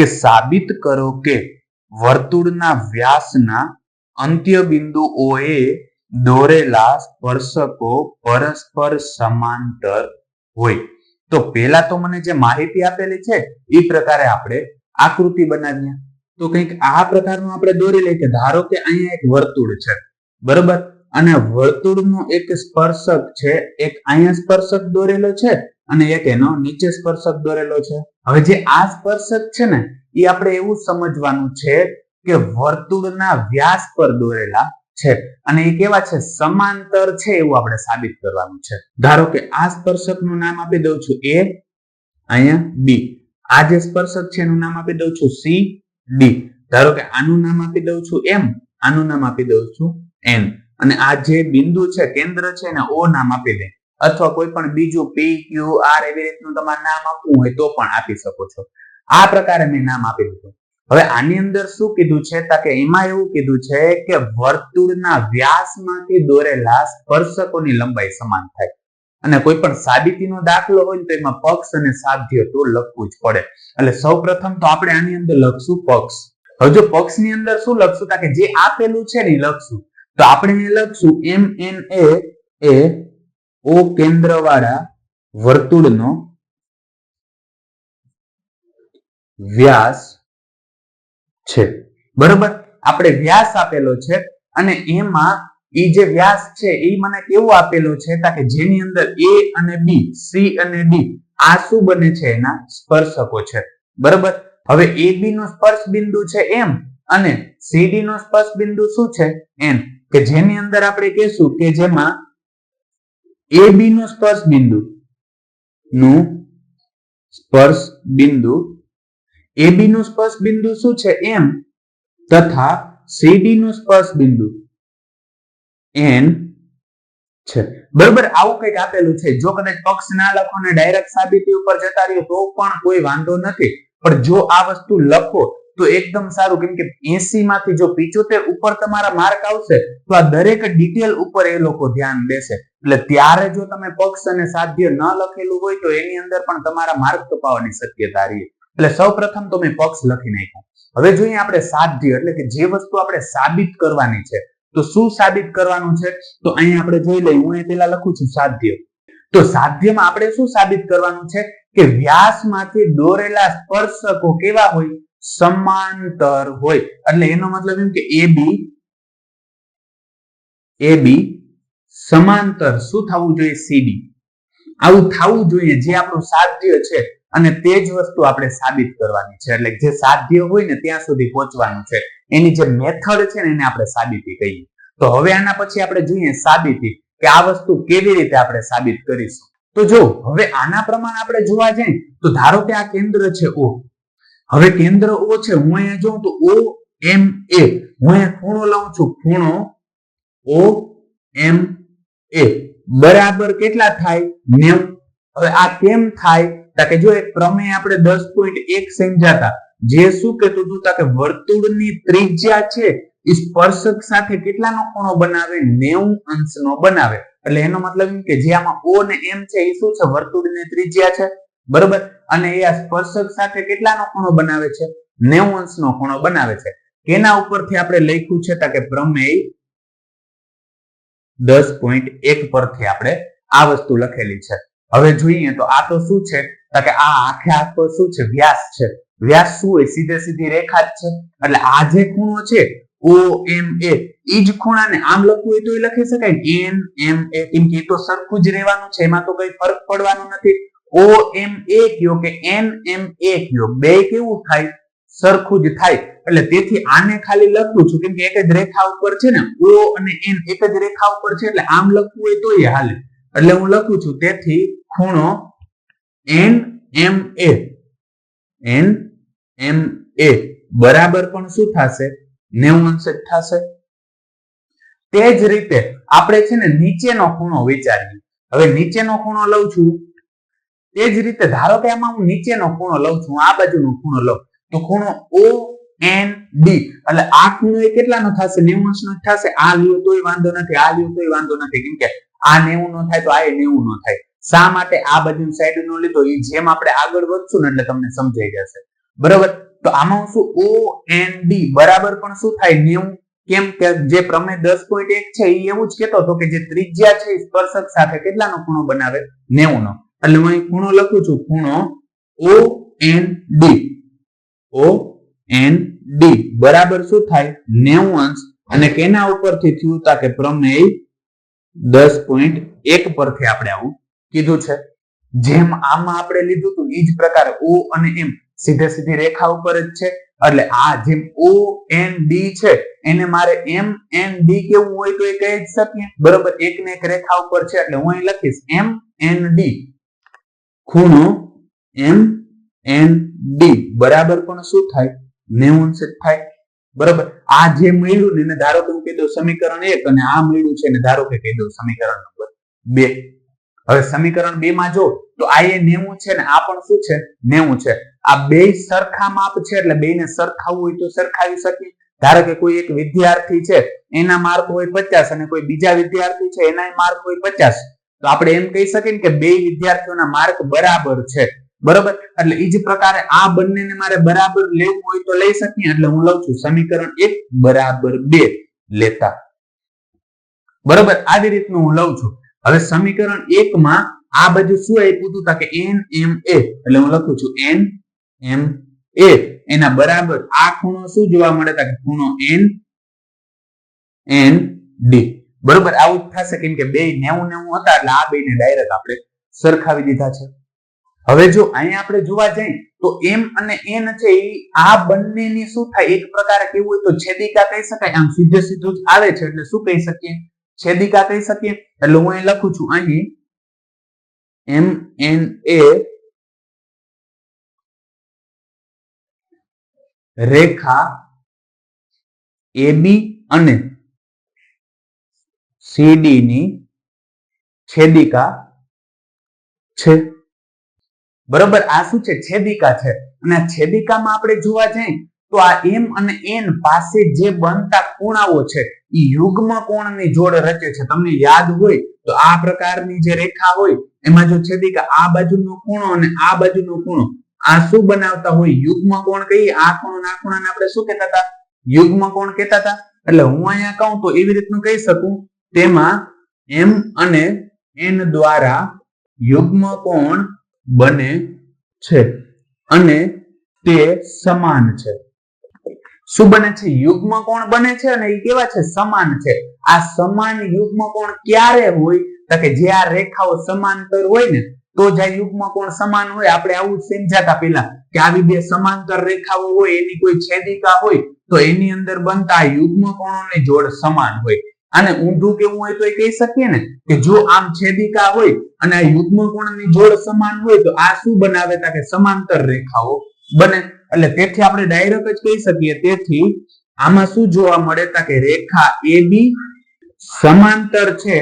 કે સાબિત કરો કે વર્તુળના વ્યાસના અંત્ય બિંદુઓએ દોરેલા સ્પર્શકો પરસ્પર સમાંતર હોય. તો પહેલા તો મને જે માહિતી આપેલી છે, એ પ્રકારે આપણે આકૃતિ બનાવીએ. તો કંઈક આ પ્રકારનું આપણે દોરી લઈએ કે ધારો કે અહીંયા એક વર્તુળ છે, બરોબર? અને વર્તુળનો એક સ્પર્શક છે, એક અહીંયા સ્પર્શક દોરેલો છે અને એક એનો નીચે સ્પર્શક દોરેલો છે. હવે જે આ સ્પર્શક છે ને એ આપણે એવું સમજવાનું છે કે વર્તુળના વ્યાસ પર દોરેલા છે. અને એ કેવા છે? સમાંતર છે એવું આપણે સાબિત કરવાનું છે. ધારો કે આ સ્પર્શકનું નામ આપી દઉં છું એ, અહીંયા બી આ જે સ્પર્શક છે એનું નામ આપી દઉં છું સી ડી ધારો કે આનું નામ આપી દઉં છું એમ આનું નામ આપી દઉં છું એન અને આ જે બિંદુ છે, કેન્દ્ર છે એને ઓ નામ આપી દે. અથવા કોઈ પણ બીજું પી ક્યુ આર એવી રીતનું તમારે નામ આપવું હોય તો પણ આપી શકો છો. આ પ્રકારે મેં નામ આપી દીધું. હવે આની અંદર શું કીધું છે? તા કે એમાં એવું કીધું છે કે વર્તુળના વ્યાસમાંથી દોરેલા સ્પર્શકોની લંબાઈ સમાન થાય. અને કોઈ પણ સાબિતીનો દાખલો હોય તો એમાં પક્ષ અને સાધ્ય તો લખવું જ પડે. એટલે સૌ પ્રથમ તો આપણે આની અંદર લખશું પક્ષ. હવે જો પક્ષની અંદર શું લખશું? કે જે આપેલું છે ને લખશું. તો આપણે લખશું એમ એન એ એ ઓ કેન્દ્ર વાળા વર્તુળનો વ્યાસ છે. બરોબર? આપણે વ્યાસ આપેલો છે અને એમાં એ જે વ્યાસ છે એ મને કેવો આપેલો છે કે જેની અંદર એ અને બી, સી અને ડી, આ શું બને છે એના સ્પર્શકો છે. બરોબર? હવે એ બી નો સ્પર્શ બિંદુ છે એમ અને સીડી નો સ્પર્શ બિંદુ શું છે? એન કે જેની અંદર આપણે કહેશું કે જેમાં એ બી નો સ્પર્શ બિંદુ. નું સ્પર્શ બિંદુ. એ બી નું સ્પર્શ બિંદુ શું છે? એમ તથા સીડી નું સ્પર્શ બિંદુ. એન છે. બરોબર, આવું કંઈક આપેલું છે. જો કદાચ પક્ષ ના લખો ને ડાયરેક્ટ સાબિતી ઉપર જતા રહ્યો તો પણ કોઈ વાંધો નથી. પણ જો આ વસ્તુ લખો તો એકદમ સારું, કેમ કે એસી માંથી જો પિચોતેર ઉપર તમારા માર્ક આવશે, તો આ દરેક ડિટેલ ઉપર એ લોકો ધ્યાન દેશે. એટલે ત્યારે જો તમે પક્ષ અને સાધ્ય ન લખેલું હોય, તો એની અંદર પણ તમારા માર્ક કપાવવાની શક્યતા રહી. એટલે સૌ પ્રથમ તો પક્ષ લખી નાખ્યો. હવે જોઈએ આપણે સાધ્ય, એટલે કે જે વસ્તુ આપણે સાબિત કરવાની છે. તો શું સાબિત કરવાનું છે? તો અહીંયા આપણે જોઈ લઈએ, હું એ પેલા લખું છું સાધ્ય. તો સાધ્યમાં આપણે શું સાબિત કરવાનું છે? કે વ્યાસમાંથી દોરેલા સ્પર્શકો કેવા હોય? સમાંતર હોય. એટલે એનો મતલબ એમ કે એ બી એ બી સમાંતર. શું થવું જોઈએ? સીડી આવું થવું જોઈએ જે આપણું સાધ્ય છે અને તે જ વસ્તુ આપણે સાબિત કરવાની છે. એટલે જે સાધ્ય હોય ને ત્યાં સુધી પહોંચવાનું છે. એની જે મેથડ છે ને એને આપણે સાબિતી કહીએ. તો હવે આના પછી આપણે જોઈએ સાબિતી કે આ વસ્તુ કેવી રીતે આપણે સાબિત કરીશું. તો જો, હવે આના પ્રમાણે આપણે જોવા જઈએ તો ધારો કે આ કેન્દ્ર છે ઓ. હવે કેન્દ્ર ઓ છે, હું અહીંયા જોઉં તો ઓ, એમ, એ. હું અહીંયા ખૂણો લઉં છું, ખૂણો ઓ, એમ, એ. બરાબર કેટલા થાય? નેવું. હવે આ કેમ થાય? તાકે જો એક પ્રમેય આપણે દસ પોઈન્ટ એક સમજાતા, જે શું કહેતું હતું? કે વર્તુળની ત્રિજ્યા છે, એ સ્પર્શક સાથે કેટલાનો ખૂણો બનાવે? નેવું અંશનો બનાવે. એટલે એનો મતલબ એમ કે જે આમાં ઓ ને એમ છે, એ શું છે? વર્તુળની ત્રિજ્યા છે. બરોબર? અને એ આ સ્પર્શક સાથે કેટલાનો ખૂણો બનાવે છે? નેવું અંશનો ખૂણો બનાવે છે. કેના ઉપરથી આપણે લખ્યું છે? કે પ્રમેય દસ પોઈન્ટ એક પરથી આપણે આ વસ્તુ લખેલી છે. હવે જોઈએ તો આ તો શું છે? કે આ આખે આખો શું છે? વ્યાસ છે. વ્યાસ શું હોય? સીધે સીધી રેખા જ છે. એટલે આ જે ખૂણો છે, ઓ, એમ, એ ઈ જ ખૂણાને આમ લખવું હોય તો એ લખી શકાય. એન, એમ, એ, કેમ કે એ તો સરખું જ રહેવાનું છે. એમાં તો કઈ ફરક પડવાનો નથી. ઓ એમ એ કયો કે એન એમ એ કયો? બે કેવું થાય? સરખું જ થાય. એટલે તેથી આને ખાલી લખું છું. કેમ કે એક જ રેખા ઉપર છે ને ઓ અને એન એક જ રેખા ઉપર છે, એટલે આમ લખવું હોય તોય હાલે. એટલે હું લખું છું તેથી ખૂણો એન એમ એ એન એમ એ બરાબર પણ શું થશે? નેવું અંશ થશે. તે જ રીતે આપણે છે ને નીચેનો ખૂણો વિચારીએ. હવે નીચેનો ખૂણો લઉં છું. તે જ રીતે ધારો કે આમાં હું નીચેનો ખૂણો લઉં છું આ બાજુનો ખૂણો લઉં, તો ખૂણો ઓ એન ડી એટલે આ ખૂણો એ કેટલાનો થશે? નેવું અંશનો થશે. આ લ્યો તોય વાંધો નથી, આ લ્યો તોય વાંધો નથી. કેમ કે આ નેવું નો થાય તો આ નેવું નો થાય. શા માટે આ બાજુ સાઈડ નો લીધો? એ જેમ આપણે આગળ વધશું ને એટલે તમને સમજાઈ જશે. બરોબર? તો આમાં શું? ઓ એન ડી બરાબર પણ શું થાય? નેવું. કેમ કે જે પ્રમેય દસ પોઈન્ટ એક છે એ એવું જ કેતો હતો કે જે ત્રિજ્યા છે સ્પર્શક સાથે કેટલાનો ખૂણો બનાવે? નેવું નો એટલે હું અહીં ખૂણો લખું છું, ખૂણો O N D O N D બરાબર શું થાય? નેવું અંશ અને કેના ઉપરથી થયું તા કે પ્રમેય દસ પોઈન્ટ એક પરથી આપણે આવું કીધું છે. જેમ આમાં આપણે લીધું હતું એ જ પ્રકારે ઓ અને એમ સીધે સીધી રેખા ઉપર જ છે. એટલે આ જેમ ઓ એન ડી છે, એને મારે એમ એન ડી કેવું હોય તો એ કહી જ શકીએ. બરોબર એક ને એક રેખા ઉપર છે, એટલે હું અહીં લખીશ એમ એન ડી ખૂણો એમ, એન, ડી. બરાબર પણ શું થાય? નેવું થાય. બરાબર? આ જે મળ્યું ને ધારો કે હું કહી દઉં સમીકરણ એક અને આ મળ્યું છે ધારો કે કહી દઉં સમીકરણ નંબર બે. હવે સમીકરણ બે માં જો, તો આ એ નેવું છે ને આ પણ શું છે? નેવું છે. આ બે સરખા માપ છે એટલે બે ને સરખાવું હોય તો સરખાવી શકીએ. ધારો કે કોઈ એક વિદ્યાર્થી છે, એના માર્ક હોય પચાસ અને કોઈ બીજા વિદ્યાર્થી છે એના માર્ક હોય પચાસ. તો આપણે એમ કહી શકીએ કે બે વિદ્યાર્થીઓના માર્ક બરાબર છે. બરોબર? એટલે એ જ પ્રકારે આ બંનેને મારે બરાબર લેવું હોય તો લઈ શકીએ. એટલે હું લઉં છું સમીકરણ એક, બરાબર બે, લેતા. બરોબર? આવી રીતનું હું લઉં છું. હવે સમીકરણ એક માં આ બાજુ શું આપ્યું હતું? કે એન એમ એ. એટલે હું લખું છું એન એમ એ. એના બરાબર આ ખૂણો શું જોવા મળે? કે ખૂણો એન એન ડી. બરોબર? આવું થશે કેમ કે બે નેવું નેવું હતા એટલે આ બે ને ડાયરેક્ટ આપણે સરખાવી દીધા છે. હવે જો અહીંયા આપણે જોવા જઈએ તો એમ અને એન છે એ આ બંનેની શું થાય? એક પ્રકારે કેવું હોય તો છેદિકા કહી શકાય. આમ સીધે સીધું જ આવે છે એટલે શું કહી શકીએ? છેદિકા કહી શકીએ? એટલે હું અહીં લખું છું અહીં એમ એન એ રેખા એબી અને સીડી ની છેદિકા છે. બરોબર, આ શું છેદિકા છે. અને છેદિકામાં આપણે જોવા જઈએ તો આ એમ અને એન પાસે જે બનતા ખૂણાઓ છે એ યુગ્મ કોણની જોડ રચે છે. તમને યાદ હોય તો આ પ્રકારની જે રેખા હોય, એમાં જો છેદિકા આ બાજુનો ખૂણો અને આ બાજુનો ખૂણો, આ શું બનાવતા હોય? યુગ્મ કોણ કહીએ? આ ખૂણો આ ખૂણાને આપણે શું કહેતા હતા? યુગ્મ કોણ કહેતા હતા? એટલે હું અહીંયા કહું તો એવી રીતનું કહી શકું તેમાં એમ અને એન દ્વારા યુગ્મ કોણ બને છે અને તે સમાન છે. શું બને છે? યુગ્મ કોણ બને છે અને એ કેવા છે? સમાન છે. આ સમાન યુગ્મ કોણ ક્યારે હોય? તો કે જે આ રેખાઓ સમાંતર હોય ને, તો જ આ યુગ્મ કોણ સમાન હોય. આપણે આવું સમજાતા પેલા કે આવી બે સમાંતર રેખાઓ હોય, એની કોઈ છેદિકા હોય, તો એની અંદર બનતા યુગ્મ કોણોની જોડ સમાન હોય. અને ઊંધું કેવું હોય તો એ કહી શકીએ ને? કે જો આમ છેદિકા હોય અને આ યુગ્મ કોણની જોડ સમાન હોય તો આ શું બનાવે તા કે સમાંતર રેખાઓ બને? એટલે તેથી આપણે ડાયરેક્ટ જ કહી શકીએ, તેથી આમાં શું જોવા મળે તા કે રેખા AB સમાંતર છે,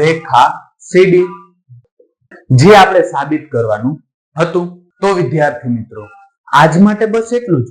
રેખા CD જે આપણે સાબિત કરવાનું હતું. તો વિદ્યાર્થી મિત્રો, આજ માટે બસ એટલું જ.